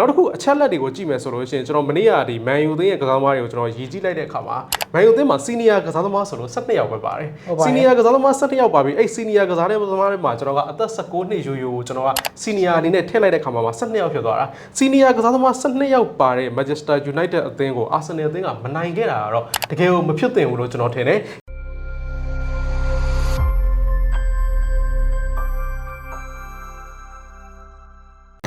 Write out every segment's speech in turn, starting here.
နောက်တစ်ခုအချက်လက်တွေကိုကြည့်မယ်ဆိုလို့ရှိရင်ကျွန်တော်မနေ့ကဒီမန်ယူသင်းရဲ့ကစားသမားတွေကိုကျွန်တော်ရည်ကြည့်လိုက်တဲ့အခါမှာမန်ယူသင်းမှာစီနီယာကစားသမားဆိုလို့12ယောက်ပဲပါတယ်ဟုတ်ပါတယ်စီနီယာကစားသမား12ယောက်ပါပြီအဲ့စီနီယာကစားတဲ့သမားတွေမှာကျွန်တော်ကအသက်16နှစ်ရိုးရိုးကိုကျွန်တော်ကစီနီယာအနေနဲ့ထည့်လိုက်တဲ့အခါမှာ12ယောက်ဖြစ်သွားတာစီနီယာကစားသမား12ယောက်ပါတဲ့ Manchester United အသင်းကို Arsenal အသင်းကမနိုင်ခဲ့တာကတော့တကယ်ကိုမဖြစ်သင့်ဘူးလို့ကျွန်တော်ထင်တယ်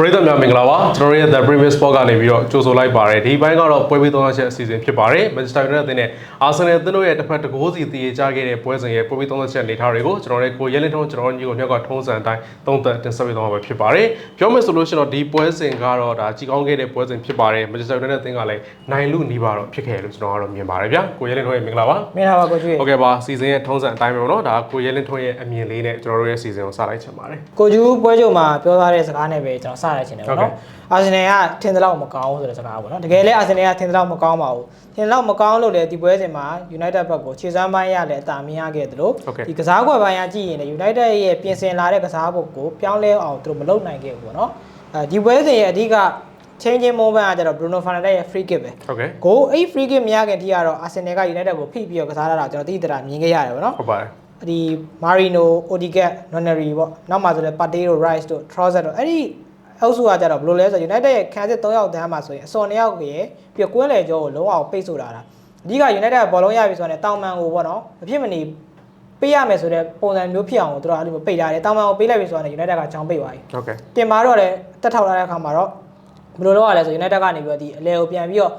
ပရိသတ်များမင်္ဂလာပါကျွန်တော်တို့ရဲ့ The Premier Sport ကနေပြီးတော့ကြိုဆိုလိုက်ပါတယ်ဒီဘိုင်းကတော့ပွဲပေးသုံးချက်အစီအစဉ်ဖြစ်ပါတယ် Manchester United အသင်းနဲ့ Arsenal အသင်းတို့ရဲ့တစ်ဖက်တစ်ကိုးစီတည်ကြခဲ့တဲ့ပွဲစဉ်ရဲ့ပွဲပေးသုံးချက်အနေထားတွေကိုကျွန်တော်တို့ကိုရဲလင်းထုံးကျွန်တော်တို့ညီကိုမြောက်ကထုံးစံအတိုင်းသုံးသပ်တင်ဆက်ပေးသွားမှာဖြစ်ပါတယ်ပြောမယ်ဆိုလို့ရှိရင်တော့ဒီပွဲစဉ်ကတော့ဒါကြီးကောင်းခဲ့တဲ့ပွဲစဉ်ဖြစ်ပါတယ် Manchester United အသင်းကလည်းနိုင်လူနီးပါတော့ဖြစ်ခဲ့တယ်လို့ကျွန်တော်ကတော့မြင်ပါတယ်ဗျာကိုရဲလင်းထုံးရဲ့မင်္ဂလာပါမင်္ဂလာပါကိုကျွေးဟုတ်ကဲ့ပါစီစဉ်ရဲ့ထုံးစံအတိုင်းပဲပေါ့နော်ဒါကိုရဲလင်းထုံးရဲ့အမြင်လေးနဲ့ကျွန်တော်တို့ရဲ့စီစဉ်ကိုစလိုက်ချင်ပါတယ်ကိုကျူးပွဲချုပ်မှာပြောထားတဲ့စကားနဲ့ပဲကျွန်တော်စရချင်တယ်ပေါ့ဟုတ်ကဲ့နော်အာဆင်နယ်ကထင်သလောက်မကောင်းဘူးဆိုတဲ့စကားပေါ့နော်တကယ်လည်းအာဆင်နယ်ကထင်သလောက်မကောင်းပါဘူးထင်သလောက်မကောင်းလို့လေဒီပွဲစဉ်မှာ United ဘက်ကိုခြေစမ်းပိုင်းရလည်းအတာမြင်ရခဲ့တယ်လို့ဟုတ်ကဲ့ဒီကစားကွက်ပိုင်းကကြည့်ရင်လည်း United ရဲ့ပြင်ဆင်လာတဲ့ကစားပုံကိုပြောင်းလဲအောင်သူတို့မလုပ်နိုင်ခဲ့ဘူးပေါ့နော်အဲဒီပွဲစဉ်ရဲ့အဓိက changing moment ကကျတော့ Bruno Fernandes ရဲ့ free kick ပဲဟုတ်ကဲ့ကိုအဲ့ free kick မရခင်ထိကတော့ Arsenal က United ကိုဖိပြီးတော့ကစားရတာကျွန်တော်သိတဲ့တာမြင်ခဲ့ရတယ်ပေါ့နော်ဟုတ်ပါတယ်ဒီမာရီနိုအိုဒီကက်နော်နယ်ရီပေါ့နောက်မှဆိုလည်းပါတေးတို့ rice တို့ trouser တို့အဲ့ဒီ အောက်စုကကြတော့ဘယ်လိုလဲဆို United ရဲ့ခံစစ်3ယောက်တန်းမှာဆိုရင်အစော်2ယောက်ကြီးပြီးကွင်းလေကျော်ကိုလုံးအောင်ပိတ်ဆို့လာတာအဓိက United ကဘောလုံးရပြီဆိုတော့တောင်မန်ကိုပေါ့နော်မဖြစ်မနေပေးရမယ်ဆိုတဲ့ပုံစံမျိုးဖြစ်အောင်သူတို့အဲ့လိုပိတ်ထားတယ်တောင်မန်ကိုပေးလိုက်ပြီဆိုတော့ United ကချောင်းပိတ်သွားပြီဟုတ်ကဲ့တင်မာတော့လည်းတက်ထောက်လာတဲ့အခါမှာတော့ဘယ်လိုလုပ်ရလဲဆို United ကနေပြီးတော့ဒီအလဲကိုပြန်ပြီးတော့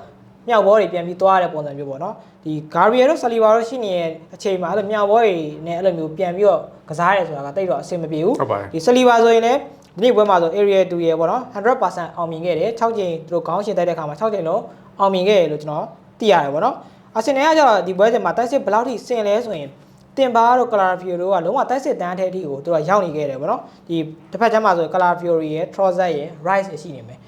မြောက်ဘောတွေပြန်ပြီးသွားရတဲ့ပုံစံမျိုးပေါ့နော်ဒီ Gabriel တို့ Saliba တို့ရှိနေတဲ့အချိန်မှာအဲ့လိုမြောက်ဘောတွေနဲ့အဲ့လိုမျိုးပြန်ပြီးတော့ကစားရဲဆိုတာကတိတ်တော့အဆင်မပြေဘူးဟုတ်ပါတယ်ဒီ Saliba ဆိုရင်လည်း ဒီနေ့ပွဲမှာဆို area 2ရေပေါ့နော်100%အောင်မြင်ခဲ့တယ်6ချိန်သူတို့ခေါင်းရှင်တိုက်တဲ့အခါမှာ6ချိန်လုံးအောင်မြင်ခဲ့တယ်လို့ကျွန်တော်သိရတယ်ပေါ့နော်အာဆင်နယ်ကကျတော့ဒီပွဲစဉ်မှာတိုက်စစ်ဘယ်လောက်ထိဆင်လဲဆိုရင်တင်ပါတို့ကလာဖီယိုတို့ကလုံးဝတိုက်စစ်တန်းထဲအထိကိုသူတို့ကရောက်နေခဲ့တယ်ဗောနော်ဒီတစ်ဖက်ချမ်းမှာဆိုကလာဖီယိုရီရဲ့ Trozet ရဲ့ Rice ရဲ့ရှိနေမယ်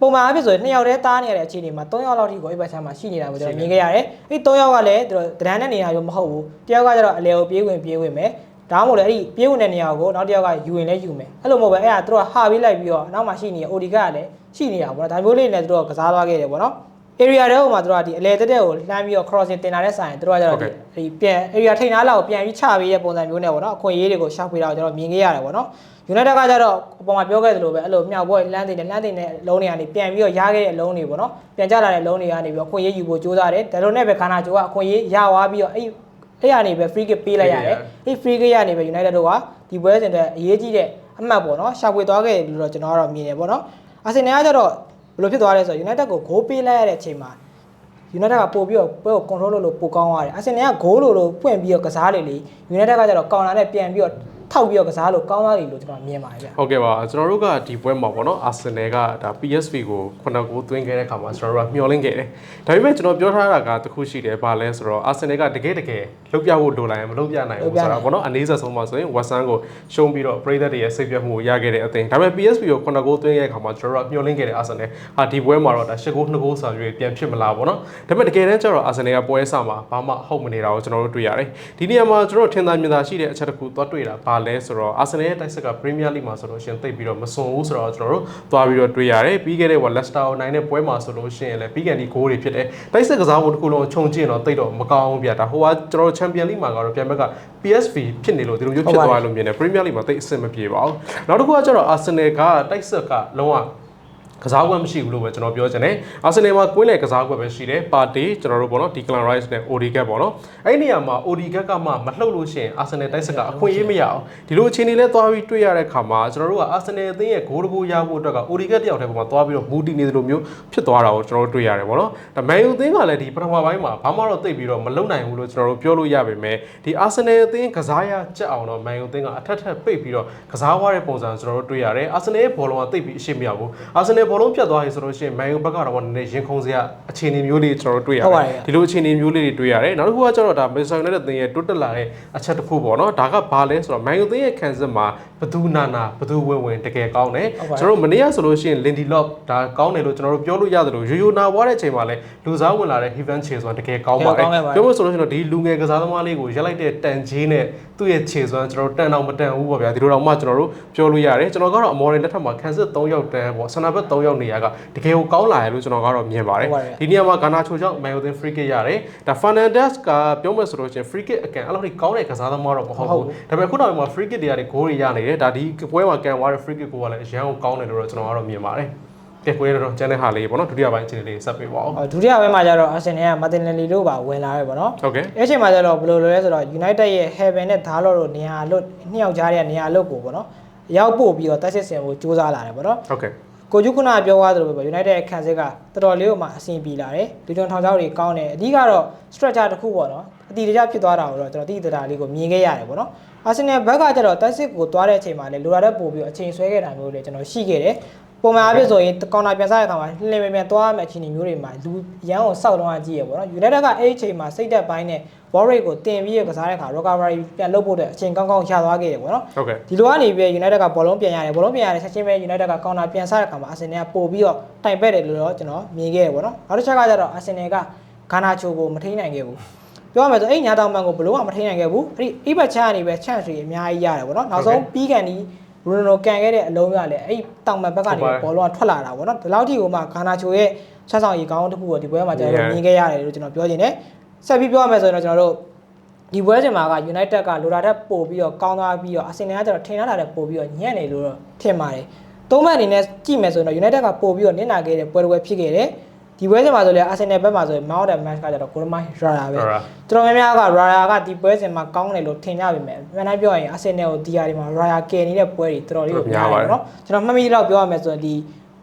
ပုံမှန်အဖြစ်ဆိုရင်နှစ်ယောက်တည်းတားနေရတဲ့အခြေအနေမှာ၃ယောက်လောက်ထိကိုအဲ့ဘက်ချမ်းမှာရှိနေတာကိုကျွန်တော်မြင်ခဲ့ရတယ်အဲ့၃ယောက်ကလည်းသူတို့ဒရန်တဲ့နေရာရောမဟုတ်ဘူးတယောက်ကကျတော့အလဲကိုပြေးဝင်ပြေးဝင်မယ် ဒါမှမဟုတ်လေအဲ့ဒီပြေးဝင်တဲ့နေရာကိုနောက်တစ်ယောက်ကယူရင်လည်းယူမယ်အဲ့လိုမဟုတ်ပဲအဲ့ဒါသူတို့ကဟာပေးလိုက်ပြီးတော့နောက်မှရှိနေတဲ့ OD ကလည်းရှိနေတာဗောနော်ဒါမျိုးလေးနဲ့သူတို့ကကစားသွားခဲ့တယ်ဗောနော် area တဲဟိုမှာသူတို့ကဒီအလဲတက်တဲ့ကိုလှမ်းပြီးတော့ crossing တင်လာတဲ့ဆိုင်သူတို့ကကျတော့ဒီဒီပြန် area ထိန်သားလောက်ကိုပြန်ပြီးချပေးတဲ့ပုံစံမျိုးနဲ့ပေါ့နော်အခွင့်အရေးတွေကိုရှောက်ပေးတာကိုကျွန်တော်မြင်ခဲ့ရတယ်ပေါ့နော် United ကကျတော့အပေါ်မှာပြောခဲ့သလိုပဲအဲ့လိုမြောက်ဘက်လမ်းတင်တယ်လမ်းတင်တဲ့အလုံးတွေကနေပြန်ပြီးတော့ရခဲ့တဲ့အလုံးတွေပေါ့နော်ပြန်ကျလာတဲ့အလုံးတွေကနေပြီးတော့အခွင့်အရေးယူဖို့ကြိုးစားတယ်ဒါလိုနဲ့ပဲခါနာချိုကအခွင့်အရေးရသွားပြီးတော့အဲ့ အဲ့ရနေပဲ free kick ပေးလိုက်ရတယ်အဲ့ free kick ရနေပဲ United တို့ကဒီပွဲစဉ်တဲ့အရေးကြီးတဲ့အမှတ်ပေါ့နော်ရှောက်ပွေသွားခဲ့တယ်လို့တော့ကျွန်တော်ကတော့မြင်တယ်ပေါ့နော်အာဆင်နယ်ကကျတော့ဘယ်လိုဖြစ်သွားလဲဆိုတော့ United ကိုဂိုးပေးလိုက်ရတဲ့အချိန်မှာ United ကပို့ပြီးတော့ပွဲကို control လုပ်လို့ပိုကောင်းသွားတယ်။ Arsenal က goal လို့လို့ဖွင့်ပြီးတော့ကစားလေလေ United ကကျတော့ကောင်လာနဲ့ပြန်ပြီးတော့ ထောက်ပြီးတော့ကစားလို့ကောင်းသွားတယ်လို့ကျွန်တော်မြင်ပါတယ်ဗျ။ဟုတ်ကဲ့ပါကျွန်တော်တို့ကဒီပွဲမှာပေါ့နော်အာဆင်နယ်ကဒါ PSV ကိုခုနကကိုသွင်းခဲ့တဲ့ခါမှာကျွန်တော်တို့ကမျှော်လင့်ခဲ့တယ်ဒါပေမဲ့ကျွန်တော်ပြောထားတာကတစ်ခုရှိတယ်ဘာလဲဆိုတော့အာဆင်နယ်ကတကယ်တကယ်လုတ်ပြဖို့လိုလိုက်ရင်မလုတ်ပြနိုင်ဘူးဆိုတာပေါ့နော်အနည်းဆက်ဆုံးမှာဆိုရင်ဝက်ဆန်ကိုရှုံးပြီးတော့ပရိသတ်တွေရဲ့စိတ်ပြတ်မှုကိုရခဲ့တဲ့အသင်းဒါပေမဲ့ PSV ကိုခုနကကိုသွင်းခဲ့တဲ့ခါမှာကျွန်တော်တို့ကမျှော်လင့်ခဲ့တယ်အာဆင်နယ်ဟာဒီပွဲမှာတော့ဒါ၈ဂိုး2ဂိုးစာရွေးပြန်ဖြစ်မလားပေါ့နော်ဒါပေမဲ့တကယ်တမ်းကျတော့အာဆင်နယ်ကပွဲဆမှာဘာမှဟုတ်မနေတာကိုကျွန်တော်တို့တွေ့ရတယ်ဒီနေရာမှာကျွန်တော်တို့ထင်သာမြင်သာရှိတဲ့အချက်တစ်ခုသွားတွေ့တာဘာလဲဆိုတော့အာဆင်နယ်ရဲ့တိုက်စစ်က Premier League မှာဆိုလို့ရှိရင်တိတ်ပြီးတော့မစွန်ဘူးဆိုတော့ကျွန်တော်တို့သွားပြီးတော့တွေ့ရတယ်ပြီးခဲ့တဲ့က Leicester ကိုနိုင်တဲ့ပွဲမှာဆိုလို့ရှိရင်လည်းပြီးကန်ဒီဂိုးတွေဖြစ်တယ်တိုက်စစ်ကစားမှုတစ်ခုလုံးခြုံကျင်တော့တိတ်တော့မကောင်းဘူးဗျာဒါဟိုကကျွန်တော်တို့ Champion League မှာကတော့ပြန်ဘက်က PSV ဖြစ်နေလို့ဒီလိုမျိုးဖြစ်သွားတယ်လို့မြင်တယ် Premier League မှာတိတ်အဆင်မပြေပါဘူးနောက်တစ်ခုကကျတော့ Arsenal ကတိုက်စစ်ကလုံးဝ ကစားကွက်မရှိဘူးလို့ပဲကျွန်တော်ပြောချင်တယ်။အာဆင်နယ်မှာကွင်းလေကစားကွက်ပဲရှိတယ်။ပါတီကျွန်တော်တို့ပေါ့နော်ဒီကလန်ရိုက်စ်နဲ့ ODGAT ပေါ့နော်။အဲ့ဒီနေရာမှာ ODGAT ကမှမလှုပ်လို့ရှိရင်အာဆင်နယ်တိုက်စကအခွင့်အရေးမရအောင်။ဒီလိုအခြေအနေနဲ့သွားပြီးတွေ့ရတဲ့ခါမှာကျွန်တော်တို့ကအာဆင်နယ်အသင်းရဲ့ဂိုးတကူရဖို့အတွက်က ODGAT တယောက်တည်းပုံမှာသွားပြီးတော့မူတီနေသလိုမျိုးဖြစ်သွားတာကိုကျွန်တော်တို့တွေ့ရတယ်ပေါ့နော်။ဒါမန်ယူအသင်းကလည်းဒီပထမပိုင်းမှာဘာမှတော့သိပ်ပြီးတော့မလုံနိုင်ဘူးလို့ကျွန်တော်တို့ပြောလို့ရပါမယ်။ဒီအာဆင်နယ်အသင်းကစားရကြက်အောင်တော့မန်ယူအသင်းကအထက်ထက်ပိတ်ပြီးတော့ကစားသွားတဲ့ပုံစံကျွန်တော်တို့တွေ့ရတယ်။အာဆင်နယ်ရဲ့ဘောလုံးကသိပ်ပြီးအရှိမရဘူး။အာဆင်နယ်ဘောလုံးပြတ်သွားပြီဆိုလို့ရှိရင်မန်ယူဘက်ကတော့နည်းနည်းရင်ခုန်စရာအခြေအနေမျိုးလေးကျွန်တော်တို့တွေ့ရဟုတ်တပါယ်ရဲ့။ဒီလိုအခြေအနေမျိုးလေးတွေတွေ့ရတယ်။နောက်တစ်ခုကကျတော့ဒါမန်ချက်ယူနိုက်တက်အသင်းရဲ့တိုးတက်လာတဲ့အချက်တစ်ခုပေါ့နော်။ဒါကဘာလဲဆိုတော့မန်ယူအသင်းရဲ့ခံစစ်မှာဘသူနာနာဘသူဝင်ဝင်တကယ်ကောင်းတယ်ဟုတ်ပါတယ်ကျွန်တော်တို့မနေ့ကဆိုလို့ရှိရင် Lindy Lock ဒါကောင်းတယ်လို့ကျွန်တော်တို့ပြောလို့ရတယ်လို့ရိုးရိုးနာပွားတဲ့အချိန်မှာလဲလူစားဝင်လာတဲ့ Heaven Che ဆိုတာတကယ်ကောင်းပါတယ်တကယ်ကောင်းခဲ့ပါတယ်ပြောလို့ဆိုလို့ရှိရင်တော့ဒီလူငယ်ကစားသမားလေးကိုရက်လိုက်တဲ့တန်ကြီးနဲ့ သူ့ရဲ့ခြေစွမ်းကျွန်တော်တို့တန်အောင်မတန်ဘူးပေါ့ဗျာဒီလိုတော့မှကျွန်တော်တို့ပြောလို့ရတယ်ကျွန်တော်ကတော့အမော်ရင်လက်ထက်မှာခန်းစစ်3ယောက်တန်းပေါ့ဆန္ဒဘက်3ယောက်နေရကတကယ်ကိုကောင်းလာရလို့ကျွန်တော်ကတော့မြင်ပါတယ်ဟုတ်ပါတယ်ဒီနေရာမှာဂါနာချိုကြောင့် Mayotin free kick ရတယ်ဒါ Fernandez ကပြောမယ်ဆိုလို့ရှိရင် free kick အကန်အဲ့လိုထိကောင်းတဲ့ကစားသမားတော့မဟုတ်ဟုတ်ဘူးဘူးဒါပေမဲ့ခုနောက်ပိုင်းမှာ free kick တွေရတယ် goal တွေရနေတယ်ဒါဒီပွဲမှာကန်သွားတဲ့ free kick ကိုကလည်းအရန်ကိုကောင်းတယ်လို့တော့ကျွန်တော်ကတော့မြင်ပါတယ် ကဲကိုရတော့ကျန်တဲ့ဟာလေးပေါ့နော်ဒုတိယပိုင်းအခြေအနေလေးဆက်ပေးပါဦးဟောဒုတိယဘက်မှာကျတော့အာဆင်နယ်ကမာတင်နယ်လီတို့ပါဝင်လာရဲပေါ့နော်ဟုတ်ကဲ့အဲ့အချိန်မှာကျတော့ဘယ်လိုလဲဆိုတော့ United ရဲ့ Heaven နဲ့ Darlow တို့နေရာလွတ်နှစ်ယောက်ကြားတဲ့နေရာလွတ်ကိုပေါ့နော်ရောက်ပို့ပြီးတော့တက်စစ်စင်ကိုစူးစမ်းလာတယ်ပေါ့နော်ဟုတ်ကဲ့ကိုကျုခုနကပြောသွားသလိုပဲပေါ့ United ရဲ့ခံစစ်ကတော်တော်လေးကိုမှအဆင်ပြေလာတယ်လူကျွန်ထောင်ချောက်တွေကောင်းတယ်အဓိကတော့ structure တစ်ခုပေါ့နော်အတီတကျဖြစ်သွားတာကိုတော့ကျွန်တော်တိတိတတာလေးကိုမြင်ခဲ့ရတယ်ပေါ့နော်အာဆင်နယ်ဘက်ကကျတော့တက်စစ်ကိုသွားတဲ့အချိန်မှာလည်းလိုလာတဲ့ပို့ပြီးတော့အချိန်ဆွဲခဲ့တာမျိုးတွေကျွန်တော်ရှိခဲ့တယ် ပုံမှန်အဖြစ်ဆိုရင်ကောင်တာပြန်စားတဲ့အခါမှာလှင်မြန်မြန်သွားမယ့်အခြေအနေမျိုးတွေမှာလူရန်ကိုစောက်တော့ကြည့်ရပေါ့နော် United ကအဲ့ဒီအချိန်မှာစိတ်သက်ပိုင်းနဲ့ ball rate ကိုတင်ပြီးရကစားတဲ့အခါ recovery ပြန်လုပ်ဖို့အတွက်အချိန်ကောင်းကောင်းရသွားခဲ့တယ်ပေါ့နော်ဟုတ်ကဲ့ဒီလိုကနေပြီး United ကဘောလုံးပြန်ရတယ်ဘောလုံးပြန်ရတယ်ချက်ချင်းပဲ United ကကောင်တာပြန်စားတဲ့အခါမှာ Arsenal ကပို့ပြီးတော့တိုင်ပက်တယ်လို့တော့ကျွန်တော်မြင်ခဲ့ရပေါ့နော်နောက်တစ်ချက်ကကျတော့ Arsenal ကဂါနာချိုကိုမထိနိုင်ခဲ့ဘူးပြောရမယ်ဆိုအဲ့ညာတောင်ပန်ကိုဘယ်လို့မှမထိနိုင်ခဲ့ဘူးအဲ့ဒီအိဘတ်ချန်ကနေပဲ chance တွေအများကြီးရတယ်ပေါ့နော်နောက်ဆုံးပြီးကန်ဒီ Bruno ကန်ခဲ့တဲ့အလုံးရလဲအဲ့ဒီတောင်ပန်ဘက်ကနေဘောလုံးကထွက်လာတာပေါ့နော်ဒီလောက်ထိကိုမှဂါနာချိုရဲ့ချက်ဆောင်ရေကောင်းတစ်ခုကိုဒီပွဲမှာကျွန်တော်တို့မြင်ခဲ့ရတယ်လို့ကျွန်တော်ပြောချင်တယ်ဆက်ပြီးပြောရမယ်ဆိုရင်တော့ကျွန်တော်တို့ဒီပွဲချိန်မှာက United ကလိုတာတက်ပို့ပြီးတော့ကောင်းသွားပြီးတော့ Arsenal ကကျတော့ထင်ထားတာတက်ပို့ပြီးတော့ညံ့နေလို့တော့ထင်ပါတယ်။သုံးမှတ်အနေနဲ့ကြည့်မယ်ဆိုရင်တော့ United ကပို့ပြီးတော့နစ်နာခဲ့တဲ့ပွဲတစ်ပွဲဖြစ်ခဲ့တယ်။ ဒီပွဲချိန်မှာဆိုလည်း Arsenal ဘက်မှာဆိုရင် Man of the Match ကကျတော့ Golden Mine Rara ပဲ Rara ။တော်တော်များများက Rara ကဒီပွဲချိန်မှာကောင်းတယ်လို့ထင်ကြပေမဲ့မှန်တိုင်းပြောရင် Arsenal ကိုဒီဟာဒီမှာ Rara ကယ်နေတဲ့ပွဲတွေတော်တော်လေးကိုများပါတယ်နော်။ကျွန်တော်မှတ်မိတော့ပြောရမယ်ဆိုရင်ဒီ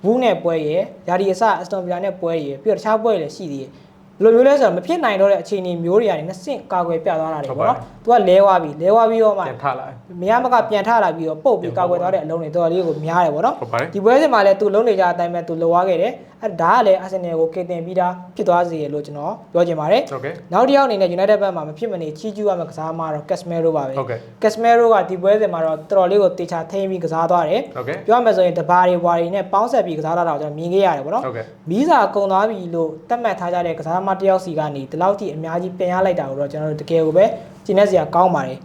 Wu နဲ့ပွဲရယ်၊ယာဒီအစ Aston Villa နဲ့ပွဲရယ်ပြီးတော့တခြားပွဲတွေလည်းရှိသေးတယ်။ ဘယ်လိုမျိုးလဲဆိုတော့မဖြစ်နိုင်တော့တဲ့အခြေအနေမျိုးတွေကနေနှစ်ဆင့်ကာကွယ်ပြသွားတာတွေပေါ့နော်။ तू ကလဲသွားပြီလဲသွားပြီးတော့မှ ပြန်ထလာတယ် မရမကပြန်ထလာပြီးတော့ပုတ်ပြီးကာကွယ်သွားတဲ့အလုံးတွေတော်တော်လေးကိုများတယ်ပေါ့နော် ဟုတ်ပါတယ် ဒီပွဲစဉ်မှာလည်း तू လုံးနေကြအတိုင်းပဲ तू လောသွားခဲ့တယ်အဲဒါကလည်း Arsenal ကိုကေတင်ပြီးသားဖြစ်သွားစေရလို့ကျွန်တော်ပြောချင်ပါတယ် ဟုတ်ကဲ့ နောက်တစ်ယောက်အနေနဲ့ United ဘက်မှာမဖြစ်မနေချီးကျူးရမယ့်ကစားသမားတော့ Casemiro ပါပဲ ဟုတ်ကဲ့ Casemiro ကဒီပွဲစဉ်မှာတော့တော်တော်လေးကိုတေချာထိန်းပြီးကစားသွားတယ် ဟုတ်ကဲ့ ပြောရမယ်ဆိုရင်တဘာတွေဘွာတွေနဲ့ပေါင်းဆက်ပြီးကစားတာတော့ကျွန်တော်မြင်ခဲ့ရတယ်ပေါ့နော် ဟုတ်ကဲ့ မီးစာကုံသွားပြီလို့သတ်မှတ်ထားကြတဲ့ကစားသ မားတစ်ယောက်စီကနေဒီလောက်ထိအများကြီးပြင်ရလိုက်တာကိုတော့ကျွန်တော်တို့တကယ်ကိုပဲကျင်းနေစရာကောင်းပါတယ်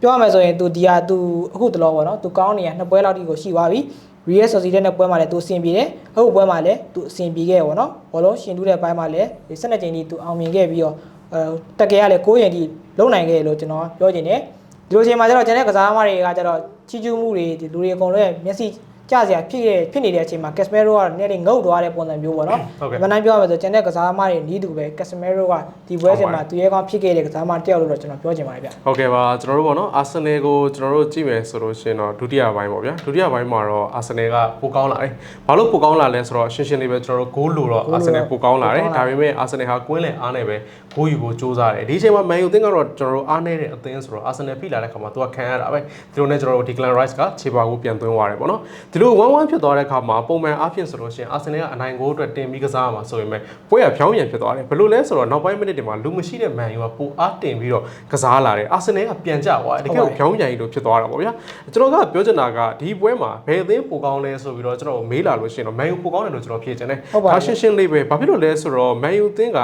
ပြောရမယ်ဆိုရင် तू ဒီဟာ तू အခုတလောပေါ့နော် तू ကောင်းနေရနှစ်ပွဲလောက်ထိကိုရှိသွားပြီ Real Sociedad နဲ့ပွဲမှာလည်း तू အဆင်ပြေတယ်အခုပွဲမှာလည်း तू အဆင်ပြေခဲ့ရပေါ့နော်ဘောလုံးရှင်တူးတဲ့ဘိုင်းမှာလည်းဒီ12ကြိမ်ထိ तू အောင်မြင်ခဲ့ပြီးတော့အဲတကယ်ကလည်း9ရင်ထိလုံနိုင်ခဲ့ရလို့ကျွန်တော်ပြောချင်တယ်ဒီလိုချိန်မှာကျတော့ကျန်တဲ့ကစားသမားတွေကကျတော့ချီးကျူးမှုတွေဒီလူတွေအကုန်လုံးရဲ့မျက်စိ ကြစရာဖြစ်ခဲ့ဖြစ်နေတဲ့အချိန်မှာ Casemiro ကနည်းနည်းငုတ်သွားတဲ့ပုံစံမျိုးပေါ့နော်ဟုတ်ကဲ့မနိုင်ပြောရမယ်ဆိုကျန်တဲ့ကစားသမားတွေနီးတူပဲ Casemiro ကဒီပွဲစဉ်မှာသူရဲကောင်းဖြစ်ခဲ့တဲ့ကစားသမားတစ်ယောက်လို့တော့ကျွန်တော်ပြောချင်ပါတယ်ဗျဟုတ်ကဲ့ပါကျွန်တော်တို့ပေါ့နော်အာဆင်နယ်ကိုကျွန်တော်တို့ကြည့်မယ်ဆိုလို့ရှိရင်တော့ဒုတိယပိုင်းပေါ့ဗျာဒုတိယပိုင်းမှာတော့အာဆင်နယ်ကပိုကောင်းလာတယ်။ဘာလို့ပိုကောင်းလာလဲဆိုတော့ရှင်းရှင်းလေးပဲကျွန်တော်တို့ဂိုးလိုတော့ဂိုးလိုအာဆင်နယ်ပိုကောင်းလာတယ်ပိုကောင်းလာဒါပေမဲ့အာဆင်နယ်ဟာကွင်းလယ်အားနဲ့ပဲဂိုးယူဖို့စူးစမ်းတယ်။ဒီအချိန်မှာမန်ယူအသင်းကတော့ကျွန်တော်တို့အားနေတဲ့အသင်းဆိုတော့အာဆင်နယ်ဖိလာတဲ့ခါမှာသူကခံရတာပဲ။ဒီလိုနဲ့ကျွန်တော်တို့ Declan Rice ကခြေပါကိုပြန်သွင်းသွားတယ်ပေါ့နော်။ဒီလို1-1ဖြစ်သွားတဲ့ခါမှာပုံမှန်အားဖြင့်ဆိုလို့ရှိရင်အာဆင်နယ်ကအနိုင်ဂိုးအတွက်တင်ပြီးကစားရမှာဆိုပေမဲ့ပွဲကဖြောင်းပြန်ဖြစ်သွားတယ်။ဘယ်လိုလဲဆိုတော့နောက်ပိုင်းမိနစ်တွေမှာလူမရှိတဲ့မန်ယူကပိုအားတင်ပြီးတော့ကစားလာတယ်။အာဆင်နယ်ကပြန်ကျသွားတယ်။တကယ်ကိုဖြောင်းပြန်ကြီးလို့ဖြစ်သွားတာပေါ့ဗျာကျွန်တော်ကပြောချင်တာကဒီပွဲမှာဘယ်အသင်းပိုကောင်းလဲဆိုပြီးတော့ကျွန်တော်မေးလာလို့ရှိရင်တော့မန်ယူပိုကောင်းတယ်လို့ကျွန်တော်ဖြေချင်တယ်ဟုတ်ပါဘူးဒါရှင်းရှင်းလေးပဲဘာဖြစ်လို့လဲဆိုတော့မန်ယူအသင်းက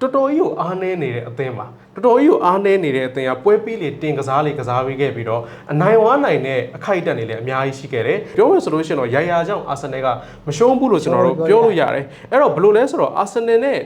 တော်တော်ကြီးကိုအားနည်းနေတဲ့အသင်းပါတော်တော်ကြီးကိုအားနည်းနေတဲ့အသင်းကပွဲပြီးလေတင်ကစားလေကစားပေးခဲ့ပြီးတော့အနိုင်ဝါနိုင်တဲ့အခိုက်အတန့်တွေလည်းအများကြီးရှိခဲ့တယ်ပြောမယ်ဆိုလို့ရှိရင်တော့ရာရာကြောင့်အာဆင်နယ်ကမရှုံးဘူးလို့ကျွန်တော်တို့ပြောလို့ရတယ်အဲ့တော့ဘယ်လိုလဲဆိုတော့အာဆင်နယ်နဲ့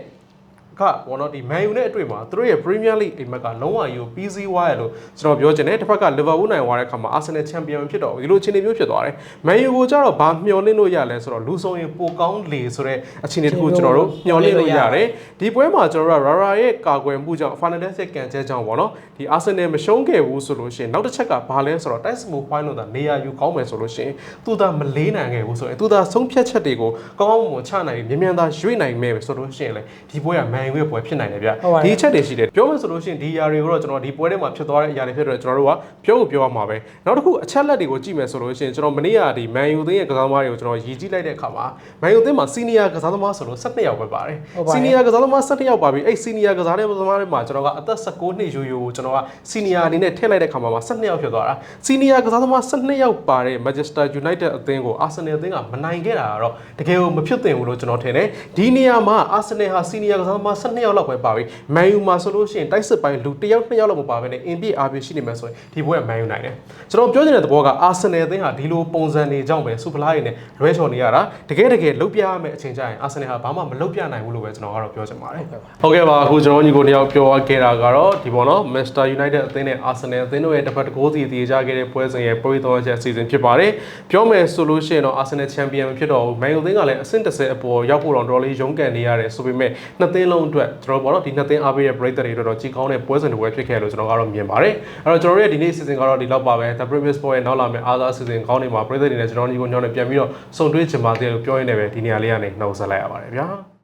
ကဘောနော်ဒီမန်ယူနဲ့အတွေ့မှာသူတို့ရဲ့ Premier League အိမ်မက်ကလုံးဝကြီးကိုပြီးစီးသွားရလို့ကျွန်တော်ပြောချင်တယ်တစ်ဖက်က Liverpool နိုင်သွားတဲ့ခါမှာ Arsenal Champion ဖြစ်တော့ဒီလိုအခြေအနေမျိုးဖြစ်သွားတယ်မန်ယူကိုကြတော့ဘာမျှော်လင့်လို့ရလဲဆိုတော့လူဆုံးရင်ပိုကောင်းလေဆိုတဲ့အခြေအနေတစ်ခုကျွန်တော်တို့မျှော်လင့်လို့ရတယ်ဒီပွဲမှာကျွန်တော်တို့က Rara ရဲ့ကာကွယ်မှုကြောင့် Fernandes ရဲ့ကန်ချက်ကြောင့်ပေါ့နော်ဒီ Arsenal မရှုံးခဲ့ဘူးဆိုလို့ရှိရင်နောက်တစ်ချက်ကဘာလဲဆိုတော့ Tyson Mo Point လို့သာနေရာယူကောင်းမယ်ဆိုလို့ရှိရင်သူသာမလေးနိုင်ခဲ့ဘူးဆိုရင်သူသာဆုံးဖြတ်ချက်တွေကိုကောင်းကောင်းမွန်မွန်ချနိုင်ပြီးမြန်မြန်သာရွေ့နိုင်မယ်ဆိုလို့ရှိရင်လေဒီပွဲကမန်န်ယူရဲ့ပွဲဖြစ်နိုင်တယ်ဗျဟုတ်ပါတယ်ဒီအချက်တွေရှိတယ်ပြောမယ်ဆိုလို့ရှိရင်ဒီຢာတွေကိုတော့ကျွန်တော်ဒီပွဲထဲမှာဖြစ်သွားတဲ့အရာတွေဖြစ်တော့ကျွန်တော်တို့ကပြောဖို့ပြောရမှာပဲနောက်တစ်ခုအချက်လက်တွေကိုကြည့်မယ်ဆိုလို့ရှိရင်ကျွန်တော်မနေ့ကဒီမန်ယူသင်းရဲ့ကစားသမားတွေကိုကျွန်တော်ရည်ကြည့်လိုက်တဲ့အခါမှာမန်ယူသင်းမှာစီနီယာကစားသမားဆိုလို့12ယောက်ပဲပါတယ်ဟုတ်ပါတယ်စီနီယာကစားသမား12ယောက်ပါပြီအဲ့စီနီယာကစားတဲ့သမားတွေမှာကျွန်တော်ကအသက်16နှစ်ရိုးရိုးကိုကျွန်တော်ကစီနီယာအနေနဲ့ထည့်လိုက်တဲ့ခါမှာ12ယောက်ဖြစ်သွားတာစီနီယာကစားသမား12ယောက်ပါတဲ့ Manchester United အသင်းကို Arsenal အသင်းကမနိုင်ခဲ့တာကတော့တကယ်ကိုမဖြစ်သင့်ဘူးလို့ကျွန်တော်ထင်တယ်ဒီနေရာမှာ Arsenal ဟာစီနီယာကစားသမား12ယောက်လောက်ပဲပါပြီ Man U မှာဆိုလို့ရှိရင်တိုက်စစ်ပိုင်းလူ1ယောက်2ယောက်လောက်မပါဘဲနဲ့ in ပြအားပြရှိနေမှာဆိုရင်ဒီဘွဲက Man U နိုင်တယ်ကျွန်တော်ပြောချင်တဲ့သဘောက Arsenal အသင်းဟာဒီလိုပုံစံတွေကြောင့်ပဲစူပလာတွေနဲ့လွဲချော်နေရတာတကယ်တကယ်လုတ်ပြရမယ့်အချိန်ကျရင် Arsenal ဟာဘာမှမလုတ်ပြနိုင်ဘူးလို့ပဲကျွန်တော်ကတော့ပြောချင်ပါတယ်ဟုတ်ကဲ့ပါအခုကျွန်တော်ညီကိုတယောက်ပြောခဲ့တာကတော့ဒီပေါ့နော် Manchester United အသင်းနဲ့ Arsenal အသင်းတို့ရဲ့တစ်ဖက်တစ်ကိုးစီတည်ကြခဲ့တဲ့ပွဲစဉ်ရဲ့ပွဲတော်ချက်အစီအစဉ်ဖြစ်ပါတယ်ပြောမယ်ဆိုလို့ရှိရင်တော့ Arsenal Champion မဖြစ်တော့ဘူး Man U အသင်းကလည်းအဆင့်30အပေါ်ရောက်ဖို့တော့တော်တော်လေးရုန်းကန်နေရတယ်ဆိုပေမဲ့နှစ်သင်းလုံးအတွက်ကျွန်တော်ပေါ့နော်ဒီနှစ်သင်းအားပေးတဲ့ breaker တွေအတွက်တော့ကြီးကောင်းတဲ့ပွဲစဉ်တစ်ပွဲဖြစ်ခဲ့လို့ကျွန်တော်ကတော့မြင်ပါတယ်အဲ့တော့ကျွန်တော်တို့ရဲ့ဒီနေ့ season ကတော့ဒီလောက်ပါပဲ The Previous Sport ရဲ့နောက်လာမယ့်အားသာ season ကောင်းနေမှာ breaker တွေနဲ့ကျွန်တော်ညီကိုညောင်းနဲ့ပြန်ပြီးတော့စုံတွေ့ချင်ပါသေးတယ်လို့ပြောရင်းနဲ့ပဲဒီနေရာလေးကနေနှုတ်ဆက်လိုက်ရပါတယ်ဗျာ